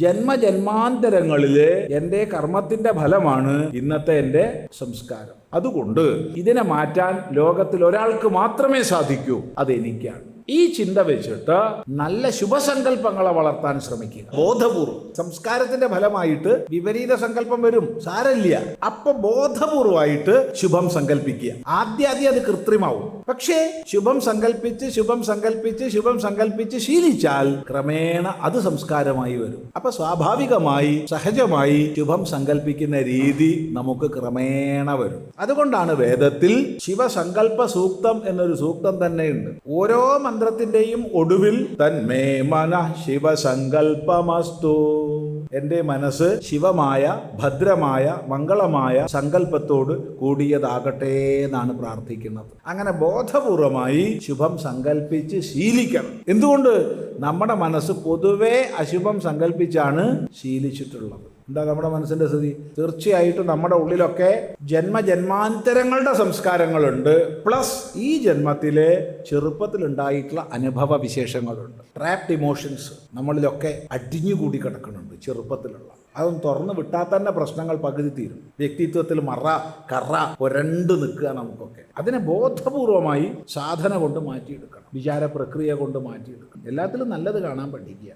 ജന്മജന്മാന്തരങ്ങളിലെ എന്റെ കർമ്മത്തിന്റെ ഫലമാണ് ഇന്നത്തെ എന്റെ സംസ്കാരം. അതുകൊണ്ട് ഇതിനെ മാറ്റാൻ ലോകത്തിൽ ഒരാൾക്ക് മാത്രമേ സാധിക്കൂ. അതെനിക്കാണ്. ഈ ചിന്ത വെച്ചിട്ട് നല്ല ശുഭസങ്കല്പങ്ങളെ വളർത്താൻ ശ്രമിക്കുക. ബോധപൂർവം. സംസ്കാരത്തിന്റെ ഫലമായിട്ട് വിപരീത സങ്കല്പം വരും. സാരല്ല അപ്പൊ ബോധപൂർവമായിട്ട് ശുഭം സങ്കല്പിക്കുക. ആദ്യാദ്യം ആദ്യം അത് കൃത്രിമാവും. പക്ഷേ ശുഭം സങ്കല്പിച്ച് ശുഭം സങ്കല്പിച്ച് ശുഭം സങ്കല്പിച്ച് ശീലിച്ചാൽ ക്രമേണ അത് സംസ്കാരമായി വരും. അപ്പൊ സ്വാഭാവികമായി സഹജമായി ശുഭം സങ്കല്പിക്കുന്ന രീതി നമുക്ക് ക്രമേണ വരും. അതുകൊണ്ടാണ് വേദത്തിൽ ശിവസങ്കല്പ സൂക്തം എന്നൊരു സൂക്തം തന്നെയുണ്ട്. ഓരോ മന്ത്രത്തിന്റെയും ഒടുവിൽ തന്മേ മന ശിവസങ്കല്പമസ്തു. എന്റെ മനസ്സ് ശിവമായ ഭദ്രമായ മംഗളമായ സങ്കല്പത്തോട് കൂടിയതാകട്ടെ എന്നാണ് പ്രാർത്ഥിക്കുന്നത്. അങ്ങനെ ബോധപൂർവമായി ശുഭം സങ്കല്പിച്ച് ശീലിക്കണം. എന്തുകൊണ്ട്? നമ്മുടെ മനസ്സ് പൊതുവേ അശുഭം സങ്കല്പിച്ചാണ് ശീലിച്ചിട്ടുള്ളത്. എന്താ നമ്മുടെ മനസ്സിന്റെ സ്ഥിതി? തീർച്ചയായിട്ടും നമ്മുടെ ഉള്ളിലൊക്കെ ജന്മജന്മാന്തരങ്ങളുടെ സംസ്കാരങ്ങളുണ്ട്. പ്ലസ് ഈ ജന്മത്തിലെ ചെറുപ്പത്തിലുണ്ടായിട്ടുള്ള അനുഭവ വിശേഷങ്ങളുണ്ട് ട്രാപ്ഡ് ഇമോഷൻസ് നമ്മളിലൊക്കെ അടിഞ്ഞുകൂടി കിടക്കുന്നുണ്ട്. ചെറുപ്പത്തിലുള്ള. അതൊന്ന് തുറന്നു വിട്ടാൽ തന്നെ പ്രശ്നങ്ങൾ പകുതി തീരും. വ്യക്തിത്വത്തിൽ മറ കറ പുരണ്ടു നിൽക്കുക നമുക്കൊക്കെ. അതിനെ ബോധപൂർവമായി സാധന കൊണ്ട് മാറ്റിയെടുക്കണം. വിചാര പ്രക്രിയ കൊണ്ട് മാറ്റിയെടുക്കണം. എല്ലാത്തിലും നല്ലത് കാണാൻ പഠിക്കുക.